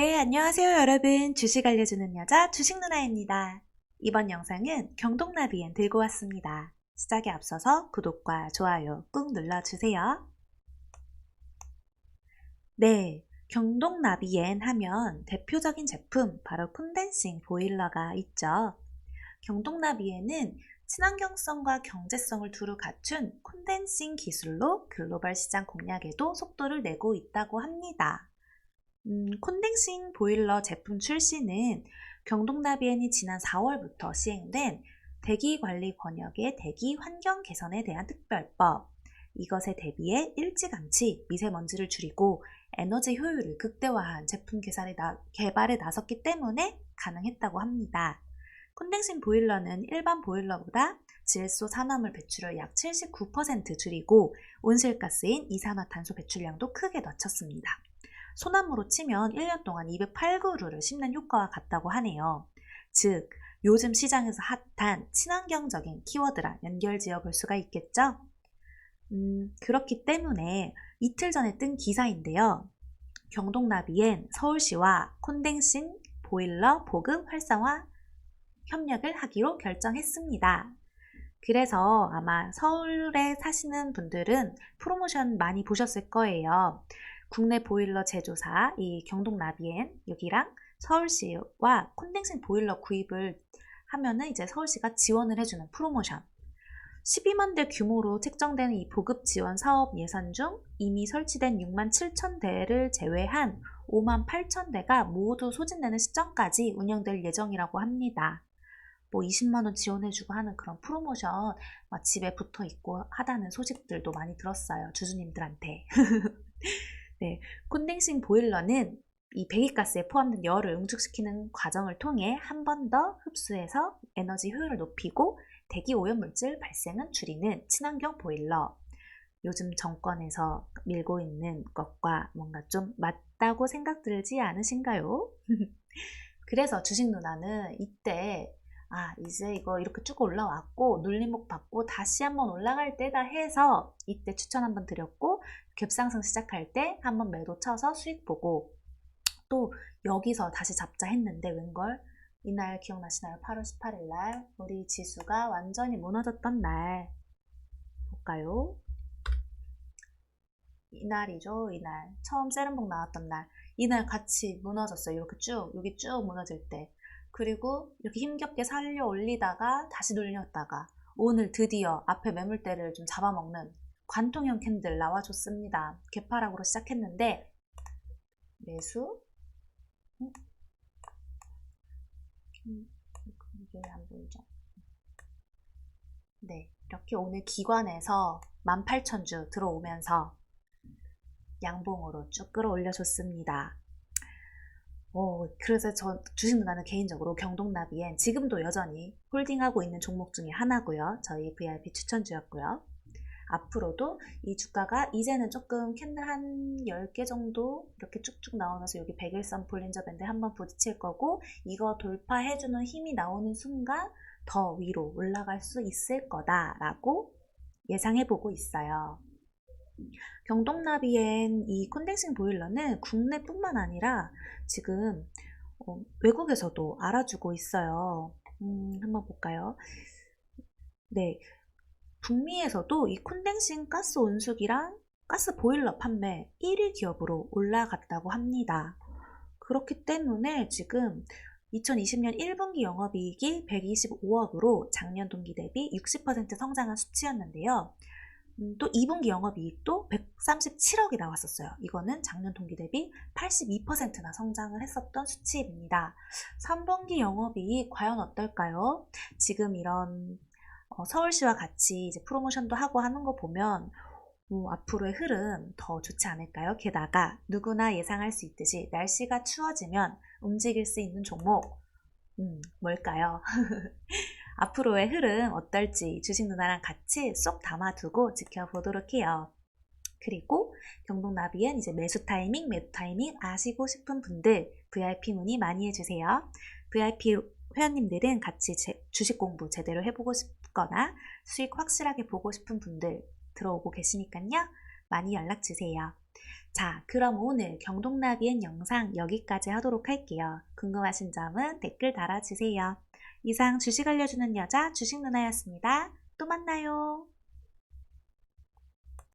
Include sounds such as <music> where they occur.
네, 안녕하세요, 여러분. 주식 알려주는 여자 주식 누나입니다. 이번 영상은 경동나비엔 들고 왔습니다. 시작에 앞서서 구독과 좋아요 꾹 눌러주세요. 네, 경동나비엔 하면 대표적인 제품 바로 콘덴싱 보일러가 있죠. 경동나비엔은 친환경성과 경제성을 두루 갖춘 콘덴싱 기술로 글로벌 시장 공략에도 속도를 내고 있다고 합니다. 음, 콘덴싱 보일러 제품 출시는 경동나비엔이 지난 4월부터 시행된 대기관리 번역의 대기 환경 개선에 대한 특별법, 이것에 대비해 일찌감치 미세먼지를 줄이고 에너지 효율을 극대화한 제품 나, 개발에 나섰기 때문에 가능했다고 합니다. 콘덴싱 보일러는 일반 보일러보다 질소 산화물 배출을 약 79% 줄이고 온실가스인 이산화탄소 배출량도 크게 낮췄습니다. 소나무로 치면 1년 동안 208그루를 심는 효과와 같다고 하네요. 즉, 요즘 시장에서 핫한 친환경적인 키워드랑 연결 지어 볼 수가 있겠죠? 음, 그렇기 때문에 이틀 전에 뜬 기사인데요. 경동나비엔 서울시와 콘덴싱 보일러 보급 활성화 협력을 하기로 결정했습니다. 그래서 아마 서울에 사시는 분들은 프로모션 많이 보셨을 거예요. 국내 보일러 제조사 이 경동 나비엔 여기랑 서울시와 콘덴싱 보일러 구입을 하면은 이제 서울시가 지원을 해주는 프로모션 12만 대 규모로 책정되는 이 보급 지원 사업 예산 중 이미 설치된 6만 7천 대를 제외한 5만 8천 대가 모두 소진되는 시점까지 운영될 예정이라고 합니다. 뭐 20만 원 지원해주고 하는 그런 프로모션 막 집에 붙어 있고 하다는 소식들도 많이 들었어요 주주님들한테. <laughs> 네, 콘덴싱 보일러는 이 배기가스에 포함된 열을 응축시키는 과정을 통해 한 번 더 흡수해서 에너지 효율을 높이고 대기 오염물질 발생은 줄이는 친환경 보일러. 요즘 정권에서 밀고 있는 것과 뭔가 좀 맞다고 생각 들지 않으신가요? <laughs> 그래서 주식 누나는 이때 아 이제 이거 이렇게 쭉 올라왔고 눌림목 받고 다시 한번 올라갈 때다 해서 이때 추천 한번 드렸고 갭상승 시작할 때 한번 매도 쳐서 수익 보고 또 여기서 다시 잡자 했는데 웬걸? 이날 기억나시나요? 8월 18일 날 우리 지수가 완전히 무너졌던 날. 볼까요? 이날이죠 이날. 처음 세련복 나왔던 날. 이날 같이 무너졌어요. 이렇게 쭉 여기 쭉 무너질 때. 그리고 이렇게 힘겹게 살려 올리다가 다시 눌렸다가 오늘 드디어 앞에 매물대를 좀 잡아먹는 관통형 캔들 나와줬습니다. 개파락으로 시작했는데 매수 음. 이게 안 보이죠? 네, 이렇게 오늘 기관에서 18,000주 들어오면서 양봉으로 쭉 끌어올려줬습니다. 어, 그래서 저 주식 누나는 개인적으로 경동나비엔 지금도 여전히 홀딩하고 있는 종목 중에 하나고요. 저희 VIP 추천주였고요. 앞으로도 이 주가가 이제는 조금 캔들 한 10개 정도 이렇게 쭉쭉 나오면서 여기 100일선 볼린저 밴드 한번 부딪힐 거고 이거 돌파해주는 힘이 나오는 순간 더 위로 올라갈 수 있을 거다라고 예상해 보고 있어요. 경동나비엔 이 콘덴싱 보일러는 국내뿐만 아니라 지금 어, 외국에서도 알아주고 있어요. 음, 한번 볼까요? 네, 북미에서도 이 콘덴싱 가스 온수기랑 가스 보일러 판매 1위 기업으로 올라갔다고 합니다. 그렇기 때문에 지금 2020년 1분기 영업이익이 125억으로 작년 동기 대비 60% 성장한 수치였는데요. 음, 또 2분기 영업이익도 137억이 나왔었어요. 이거는 작년 동기 대비 82%나 성장을 했었던 수치입니다. 3분기 영업이익 과연 어떨까요? 지금 이런 어, 서울시와 같이 이제 프로모션도 하고 하는 거 보면 어, 앞으로의 흐름 더 좋지 않을까요? 게다가 누구나 예상할 수 있듯이 날씨가 추워지면 움직일 수 있는 종목 음, 뭘까요? <laughs> 앞으로의 흐름 어떨지 주식 누나랑 같이 쏙 담아두고 지켜보도록 해요. 그리고 경동나비엔 이제 매수 타이밍, 매도 타이밍 아시고 싶은 분들 VIP 문의 많이 해주세요. VIP 회원님들은 같이 주식 공부 제대로 해보고 싶거나 수익 확실하게 보고 싶은 분들 들어오고 계시니까요. 많이 연락 주세요. 자, 그럼 오늘 경동나비엔 영상 여기까지 하도록 할게요. 궁금하신 점은 댓글 달아주세요. 이상 주식 알려주는 여자 주식 누나였습니다. 또 만나요.